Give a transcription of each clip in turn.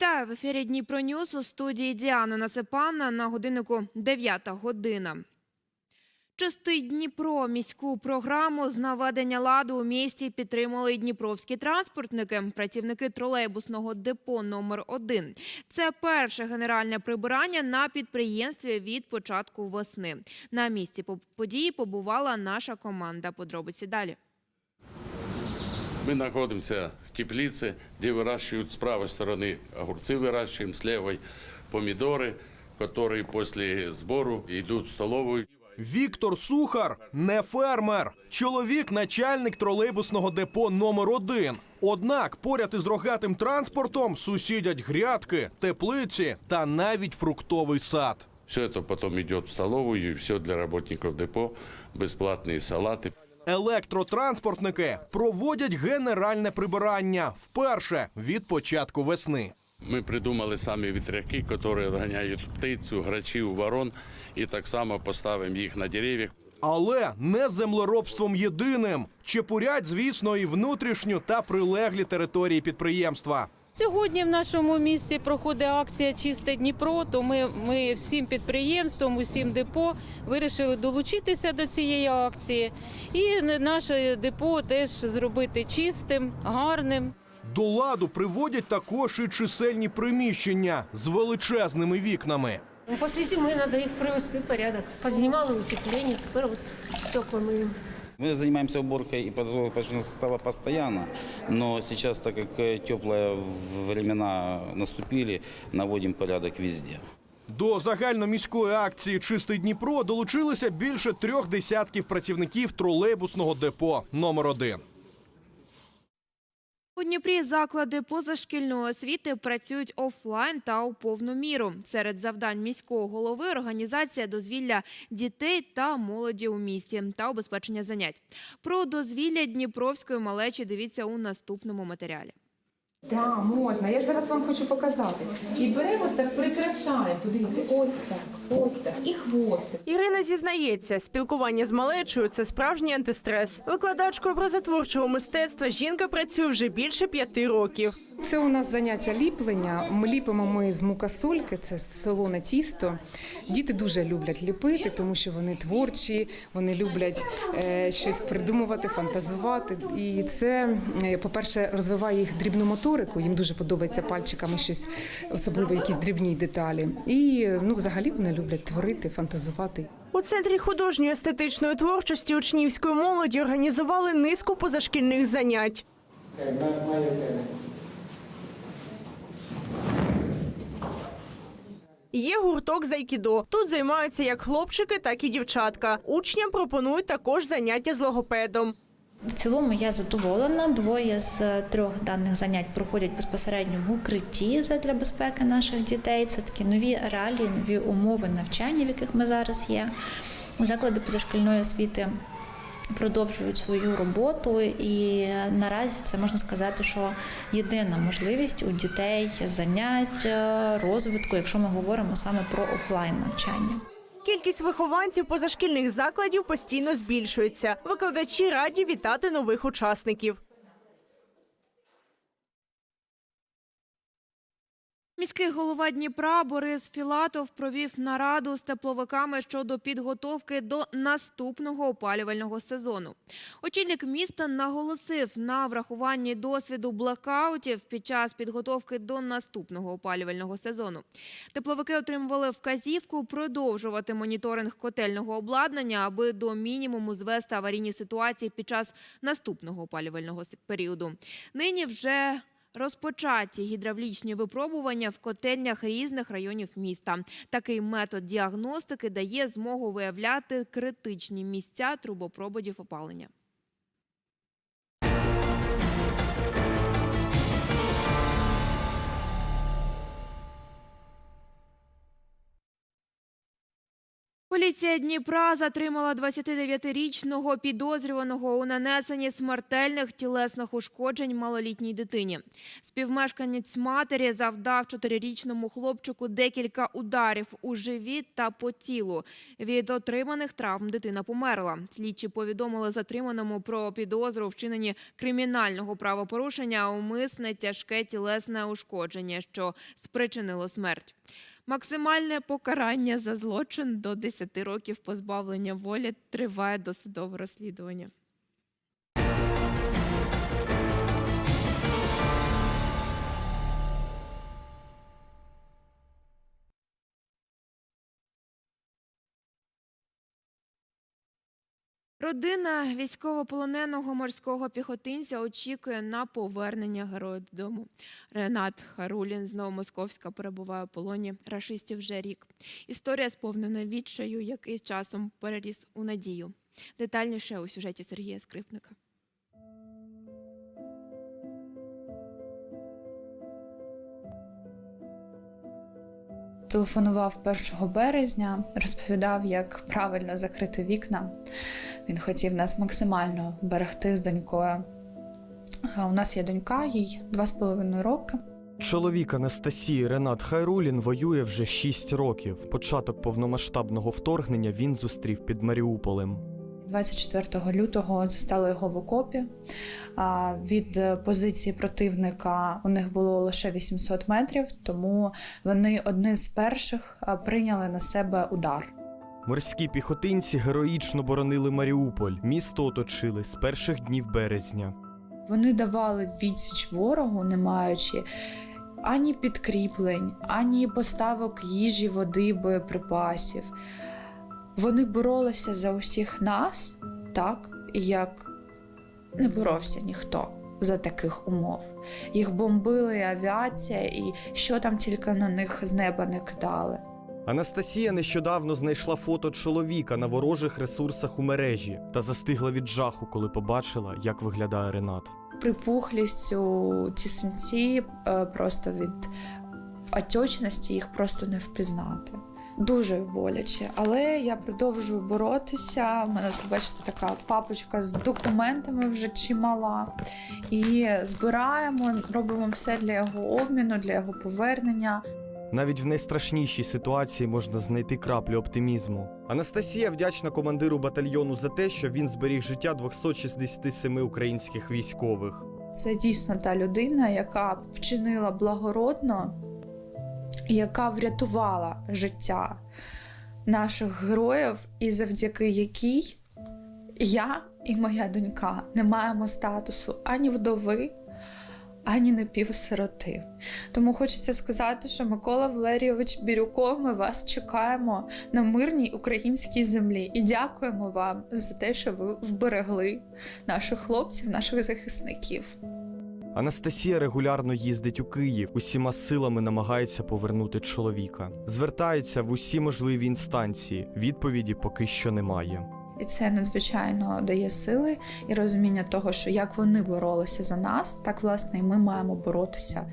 Вітаю в ефірі Дніпро Ньюс у студії Діана Насипана на годиннику 9 година. Чистий Дніпро міську програму з наведення ладу у місті підтримали дніпровські транспортники, працівники тролейбусного депо номер 1 Це перше генеральне прибирання на підприємстві від початку весни. На місці по- події побувала наша команда. Подробиці далі. Мы находимся в теплице, где выращивают с правой стороны огурцы, выращиваем с левой помидоры, которые после сбору идут в столовую. Віктор Сухар не фермер. Чоловік начальник тролейбусного депо номер 1 Однак поряд із рогатим транспортом сусідять грядки, теплиці та навіть фруктовий сад. Все это потом идет в столовую, и все для работников депо, бесплатные салаты. Електротранспортники проводять генеральне прибирання вперше від початку весни. Мы придумали сами ветряки, которые отгоняют птицу, грачів, ворон, і так само поставимо їх на деревьях. Але не землеробством єдиним. Чепурять, звісно, і внутрішню та прилеглі території підприємства. Сьогодні в нашому місті проходить акція Чисте Дніпро. То ми, ми всім підприємством, усім депо вирішили долучитися до цієї акції. І наше депо теж зробити чистим, гарним. До ладу приводять також і чисельні приміщення з величезними вікнами. Ну, После зимы надо их привести в порядок. Позанимала утепление, теперь вот стекла мыем. Мы занимаемся уборкой и подготовкой подвижного состава постоянно, но сейчас, так как э, теплые времена наступили, наводим порядок везде. До загальноміської акції Чистий Дніпро долучилися більше трьох десятків працівників тролейбусного депо номер 1 у Дніпрі заклади позашкільної освіти працюють офлайн та у повну міру. Серед завдань міського голови організація дозвілля дітей та молоді у місті та обезпечення занять. Про дозвілля Дніпровської малечі дивіться у наступному матеріалі. Так, можна. Я ж зараз вам хочу показати. І беремо так, прикрашаємо. Подивіться, ось так, ось так. І хвостик. Ірина зізнається, спілкування з малечою це справжній антистрес. Викладачкою образотворчого мистецтва жінка працює вже більше п'яти років. Це у нас заняття ліплення. Ми ліпимо ми з мукасольки, це солоне тісто. Діти дуже люблять ліпити, тому що вони творчі, вони люблять е, щось придумувати, фантазувати. І це, е, по-перше, розвиває їх дрібну моторику. Їм дуже подобається пальчиками щось, особливо якісь дрібні деталі. І ну, взагалі вони люблять творити, фантазувати. У центрі художньої естетичної творчості учнівської молоді організували низку позашкільних занять. Є гурток з айкідо. Тут займаються як хлопчики, так і дівчатка. Учням пропонують також заняття з логопедом. В цілому я задоволена. Двоє з е, трьох даних занять проходять безпосередньо в укритті для безпеки наших дітей. Це такі нові реалії, нові умови навчання, в яких ми зараз є. Заклади позашкільної освіти продовжують свою роботу, і наразі це можна сказати, що єдина можливість у дітей занять, е, розвитку, якщо ми говоримо саме про офлайн навчання. Кількість вихованців позашкільних закладів постійно збільшується. Викладачі раді вітати нових учасників. Міський голова Дніпра Борис Філатов провів нараду з тепловиками щодо підготовки до наступного опалювального сезону. Очільник міста наголосив на врахуванні досвіду блекаутів під час підготовки до наступного опалювального сезону. Тепловики отримували вказівку продовжувати моніторинг котельного обладнання, аби до мінімуму звести аварійні ситуації під час наступного опалювального періоду. Нині вже Розпочаті гідравлічні випробування в котельнях різних районів міста. Такий метод діагностики дає змогу виявляти критичні місця трубопроводів опалення. Поліція Дніпра затримала 29-річного підозрюваного у нанесенні смертельних тілесних ушкоджень малолітній дитині. Співмешканець матері завдав чотирирічному хлопчику декілька ударів у живіт та по тілу. Від отриманих травм дитина померла. Слідчі повідомили затриманому про підозру вчиненні кримінального правопорушення, умисне тяжке тілесне ушкодження, що спричинило смерть. Максимальне покарання за злочин до 10 років позбавлення волі триває досудове розслідування. Родина військовополоненого морського піхотинця очікує на повернення героя додому. Ренат Харулін з Новомосковська перебуває у полоні рашистів вже рік. Історія сповнена відчаю, який часом переріс у надію. Детальніше у сюжеті Сергія Скрипника. Телефонував 1 березня, розповідав, як правильно закрити вікна. Він хотів нас максимально берегти з донькою. У нас є донька, їй два з половиною роки. Чоловік Анастасії Ренат Хайрулін воює вже 6 років. Початок повномасштабного вторгнення він зустрів під Маріуполем. 24 лютого застали його в окопі. Від е, позиції противника у них було лише 800 метрів, тому вони одні з перших прийняли на себе удар. Морські піхотинці героїчно боронили Маріуполь. Місто оточили з перших днів березня. Вони давали відсіч ворогу, не маючи ані підкріплень, ані поставок їжі, води, боєприпасів. Вони боролися за усіх нас, так як не боровся ніхто за таких умов. Їх бомбили авіація, і що там тільки на них з неба не кидали. Анастасія нещодавно знайшла фото чоловіка на ворожих ресурсах у мережі та застигла від жаху, коли побачила, як виглядає Ренат. Припухлістю ці синці е, просто від отечності їх просто не впізнати. Дуже боляче, але я продовжую боротися. У мене бачите, така папочка з документами вже чимала. І збираємо, робимо все для його обміну, для його повернення. Навіть в найстрашнішій ситуації можна знайти краплю оптимізму. Анастасія вдячна командиру батальйону за те, що він зберіг життя 267 українських військових. Це дійсно та людина, яка вчинила благородно, яка врятувала життя наших героїв, і завдяки якій я і моя донька не маємо статусу ані вдови, ані напівсироти. Тому хочеться сказати, що Микола Валерійович Бірюков, ми вас чекаємо на мирній українській землі і дякуємо вам за те, що ви вберегли наших хлопців, наших захисників. Анастасія регулярно їздить у Київ, усіма силами намагається повернути чоловіка. Звертається в усі можливі інстанції. Відповіді поки що немає. І це надзвичайно дає сили і розуміння того, що як вони боролися за нас, так власне і ми маємо боротися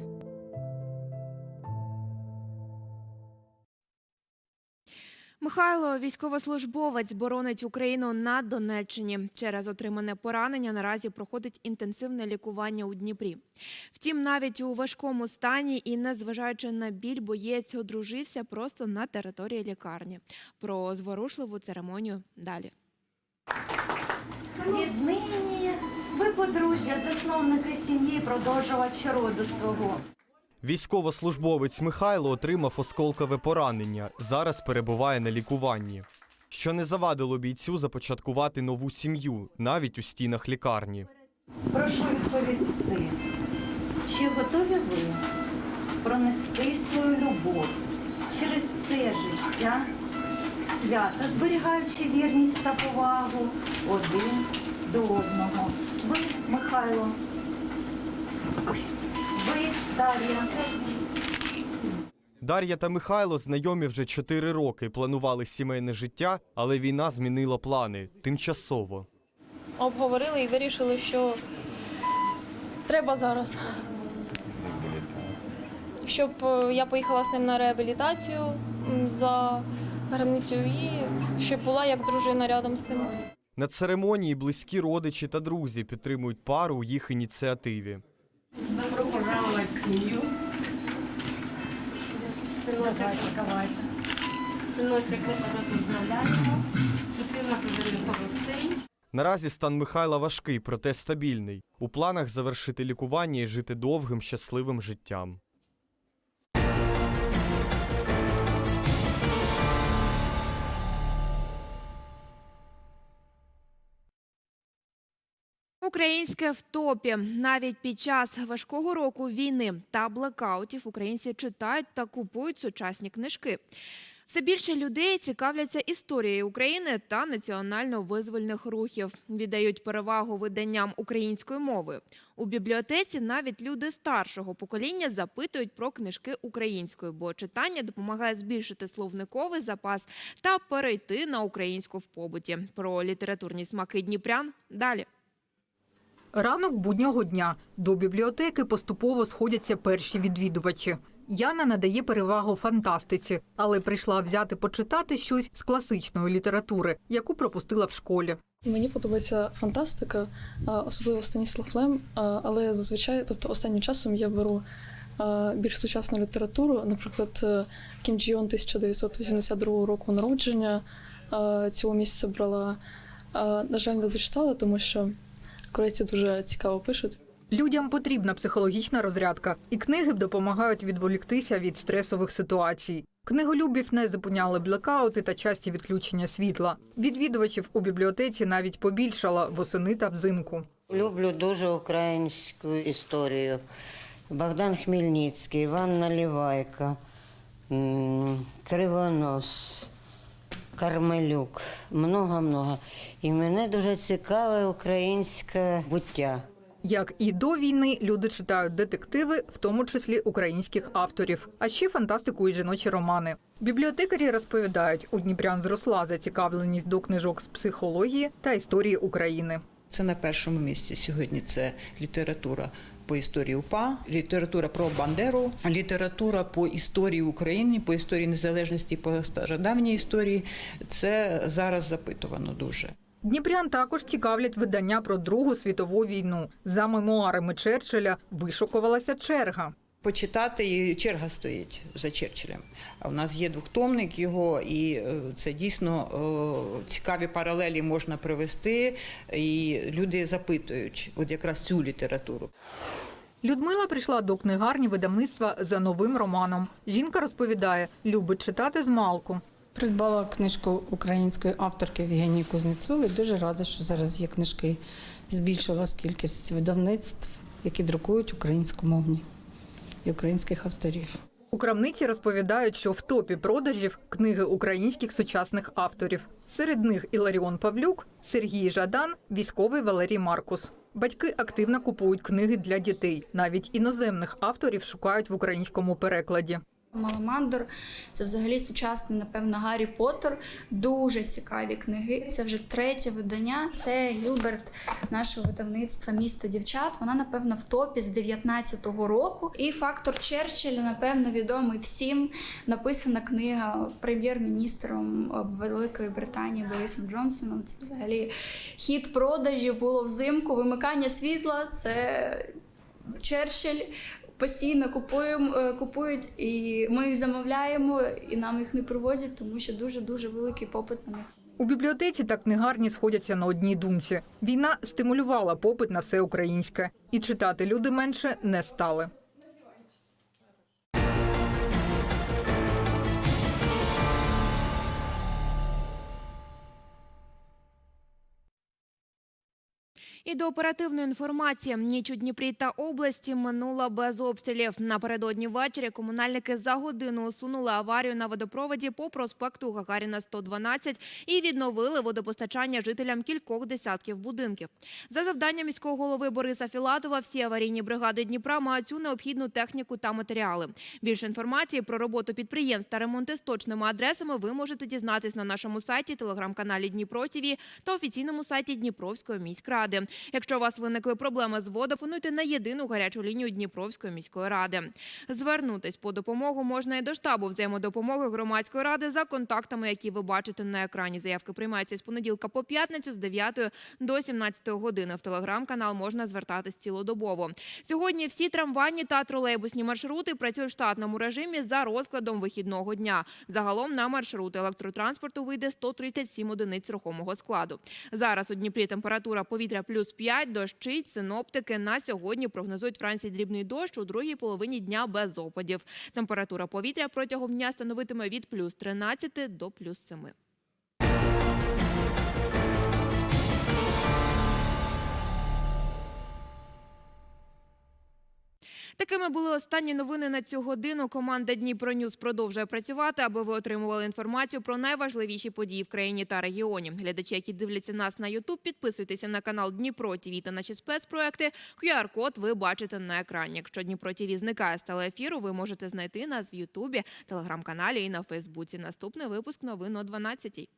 Михайло, військовослужбовець, боронить Україну на Донеччині. Через отримане поранення наразі проходить інтенсивне лікування у Дніпрі. Втім, навіть у важкому стані і незважаючи на біль, боєць одружився просто на території лікарні. Про зворушливу церемонію далі. Віднині ви подружжя, засновники сім'ї, продовжувач роду свого. Військовослужбовець Михайло отримав осколкове поранення. Зараз перебуває на лікуванні. Що не завадило бійцю започаткувати нову сім'ю навіть у стінах лікарні. Прошу відповісти, чи готові ви пронести свою любов через все життя, свято, зберігаючи вірність та повагу один до одного? Ви, Михайло, ви, Дар'я. Дар'я та Михайло знайомі вже 4 роки. Планували сімейне життя, але війна змінила плани тимчасово. обговорили і вирішили, що треба зараз. Щоб е, я поїхала з ним на реабілітацію за границю і щоб була як дружина рядом з ним. На церемонії близькі родичі та друзі підтримують пару у їх ініціативі. Добро пожаловать в сім'ю. Синочок, давайте. Синочок, ми тебе поздравляємо. Дитина тобі холостий. Наразі стан Михайла важкий, проте стабільний. У планах завершити лікування і жити довгим, щасливим життям. Українське в топі навіть під час важкого року війни та блекаутів українці читають та купують сучасні книжки. Все більше людей цікавляться історією України та національно-визвольних рухів, віддають перевагу виданням української мови. У бібліотеці навіть люди старшого покоління запитують про книжки українською, бо читання допомагає збільшити словниковий запас та перейти на українську в побуті. Про літературні смаки дніпрян далі. Ранок буднього дня до бібліотеки поступово сходяться перші відвідувачі. Яна надає перевагу фантастиці, але прийшла взяти почитати щось з класичної літератури, яку пропустила в школі. Мені подобається фантастика, особливо Станіслав Лем, але зазвичай, тобто останнім часом я беру більш сучасну літературу, наприклад, е, Кім Джі Йон 1982 року народження цього місяця брала. На жаль, не дочитала, тому що корейці дуже цікаво пишуть. Людям потрібна психологічна розрядка, і книги допомагають відволіктися від стресових ситуацій. Книголюбів не зупиняли блекаути та часті відключення світла. Відвідувачів у бібліотеці навіть побільшало восени та взимку. Люблю дуже українську історію. Богдан Хмельницький, Іван Наливайко, м, Кривонос, Кармелюк. Много-много. І мене дуже цікаве українське буття. Як і до війни, люди читають детективи, в тому числі українських авторів, а ще фантастику і жіночі романи. Бібліотекарі розповідають, у Дніпрян зросла зацікавленість до книжок з психології та історії України. Це на першому місці сьогодні. Це література по історії УПА, література про Бандеру, література по історії України, по історії незалежності, по стародавній історії. Це зараз запитувано дуже. Дніпрян також цікавлять видання про Другу світову війну. За мемуарами Черчилля вишукувалася черга. Почитати і черга стоїть за Черчиллем. А в нас є двохтомник його, і е, це дійсно е, цікаві паралелі можна привести. І люди запитують от якраз цю літературу. Людмила прийшла до книгарні видавництва за новим романом. Жінка розповідає, любить читати з малку. Придбала книжку української авторки Євгенії Кузнєцової. Дуже рада, що зараз є книжки. Збільшилась кількість видавництв, які друкують українськомовні і українських авторів. У крамниці розповідають, що в топі продажів книги українських сучасних авторів. Серед них Іларіон Павлюк, Сергій Жадан, військовий Валерій Маркус. Батьки активно купують книги для дітей. Навіть іноземних авторів шукають в українському перекладі. Маламандр це взагалі сучасний, напевно, Гаррі Поттер. Дуже цікаві книги. Це вже третє видання. Це Гілберт нашого видавництва Місто дівчат. Вона, напевно, в топі з 19-го року. І фактор Черчилля, напевно, відомий всім. Написана книга прем'єр-міністром Великої Британії Борисом Джонсоном. Це взагалі хід продажів було взимку. Вимикання світла. Це Черчилль постійно купуємо, е, купують, і ми їх замовляємо, і нам їх не привозять, тому що дуже дуже великий попит на них. У бібліотеці та книгарні сходяться на одній думці. Війна стимулювала попит на все українське, і читати люди менше не стали. І до оперативної інформації ніч у Дніпрі та області минула без обстрілів. Напередодні ввечері комунальники за годину усунули аварію на водопроводі по проспекту Гагаріна 112 і відновили водопостачання жителям кількох десятків будинків. За завданням міського голови Бориса Філатова, всі аварійні бригади Дніпра мають цю необхідну техніку та матеріали. Більше інформації про роботу підприємств та ремонти з точними адресами ви можете дізнатись на нашому сайті, телеграм-каналі Дніпро ТІВІ та офіційному сайті Дніпровської міськради. Якщо у вас виникли проблеми з водою, фонуйте на єдину гарячу лінію Дніпровської міської ради. Звернутись по допомогу можна і до штабу взаємодопомоги громадської ради за контактами, які ви бачите на екрані. Заявки приймаються з понеділка по п'ятницю з 9 до 17 години. В телеграм-канал можна звертатись цілодобово. Сьогодні всі трамвайні та тролейбусні маршрути працюють в штатному режимі за розкладом вихідного дня. Загалом на маршрути електротранспорту вийде 137 одиниць рухомого складу. Зараз у Дніпрі температура повітря плюс 5, дощить. Синоптики на сьогодні прогнозують Франції дрібний дощ у другій половині дня без опадів. Температура повітря протягом дня становитиме від плюс 13 до плюс 7. Такими були останні новини на цю годину. Команда Дніпро Ньюз продовжує працювати, аби ви отримували інформацію про найважливіші події в країні та регіоні. Глядачі, які дивляться нас на Ютуб, підписуйтеся на канал Дніпро ТВ та наші спецпроекти. QR-код ви бачите на екрані. Якщо Дніпро ТВ зникає з телеефіру, ви можете знайти нас в Ютубі, телеграм-каналі і на Фейсбуці. Наступний випуск новин о 12